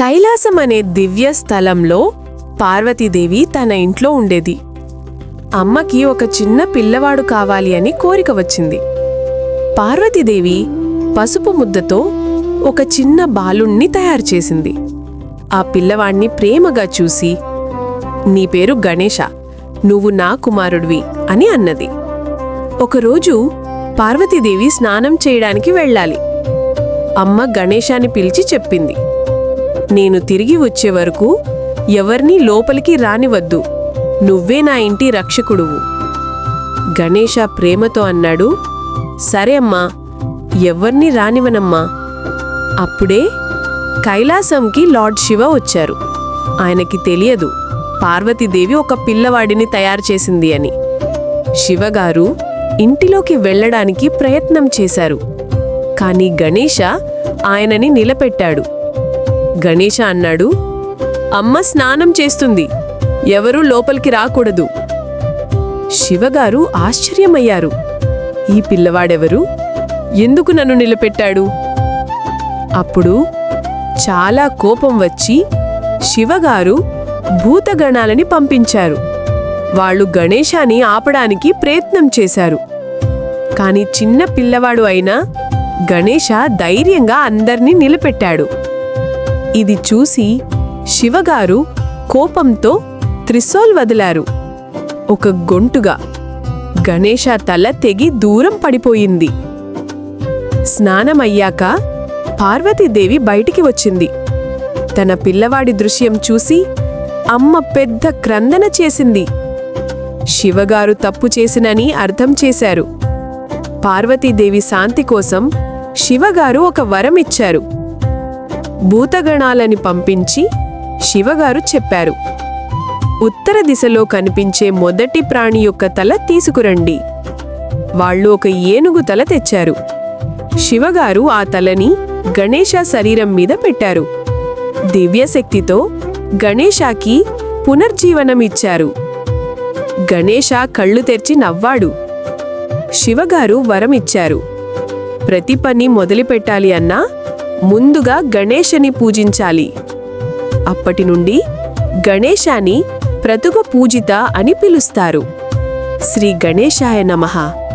కైలాసం అనే దివ్య స్థలంలో పార్వతీదేవి తన ఇంట్లో ఉండేది. అమ్మకి ఒక చిన్న పిల్లవాడు కావాలి అని కోరిక వచ్చింది. పార్వతీదేవి పసుపు ముద్దతో ఒక చిన్న బాలుణ్ణి తయారు చేసింది. ఆ పిల్లవాణ్ణి ప్రేమగా చూసి నీ పేరు గణేష నువ్వు నా కుమారుడివి అని అన్నది. ఒకరోజు పార్వతీదేవి స్నానం చేయడానికి వెళ్ళాలి. అమ్మ గణేశాన్ని పిలిచి చెప్పింది. నేను తిరిగి వచ్చే వరకు ఎవర్నీ లోపలికి రానివద్దు. నువ్వే నా ఇంటి రక్షకుడువు. గణేష ప్రేమతో అన్నాడు సరే అమ్మా ఎవర్ని రానివనమ్మా అప్పుడే కైలాసంకి లార్డ్ శివ వచ్చారు. ఆయనకి తెలియదు పార్వతీదేవి ఒక పిల్లవాడిని తయారు చేసింది అని. శివగారు ఇంటిలోకి వెళ్ళడానికి ప్రయత్నం చేశారు. కాని గణేష ఆయనని నిలబెట్టాడు. గణేష అన్నాడు అమ్మ స్నానం చేస్తుంది. ఎవరూ లోపలికి రాకూడదు. శివగారు ఆశ్చర్యమయ్యారు. ఈ పిల్లవాడెవరు? ఎందుకు నన్ను నిలబెట్టాడు? అప్పుడు చాలా కోపం వచ్చి శివగారు భూతగణాలని పంపించారు. వాళ్ళు గణేశాని ఆపడానికి ప్రయత్నం చేశారు. కాని చిన్న పిల్లవాడు అయినా గణేశ ధైర్యంగా అందర్నీ నిలబెట్టాడు. ఇది చూసి శివగారు కోపంతో త్రిశోల్ వదిలారు. ఒక గొంటుగా గణేష తల తెగి దూరం పడిపోయింది. స్నానమయ్యాక పార్వతీదేవి బయటికి వచ్చింది. తన పిల్లవాడి దృశ్యం చూసి అమ్మ పెద్ద క్రందన చేసింది. శివగారు తప్పు చేసినని అర్థం చేశారు. పార్వతీదేవి శాంతి కోసం శివగారు ఒక వరం ఇచ్చారు భూతగణాలని పంపించి శివగారు చెప్పారు. ఉత్తర దిశలో కనిపించే మొదటి ప్రాణి యొక్క తల తీసుకురండి. వాళ్ళు ఒక ఏనుగు తల తెచ్చారు. శివగారు ఆ తలని గణేష శరీరం మీద పెట్టారు. దివ్యశక్తితో గణేషాకి పునర్జీవనమిచ్చారు ఇచ్చారు. కళ్ళు తెరిచి నవ్వాడు. శివగారు వరం ఇచ్చారు ప్రతి పని మొదలుపెట్టాలి అన్నా ముందుగా గణేశని పూజించాలి. అప్పటి నుండి గణేశాని ప్రతుగ పూజిత అని పిలుస్తారు. శ్రీ గణేశాయ నమః.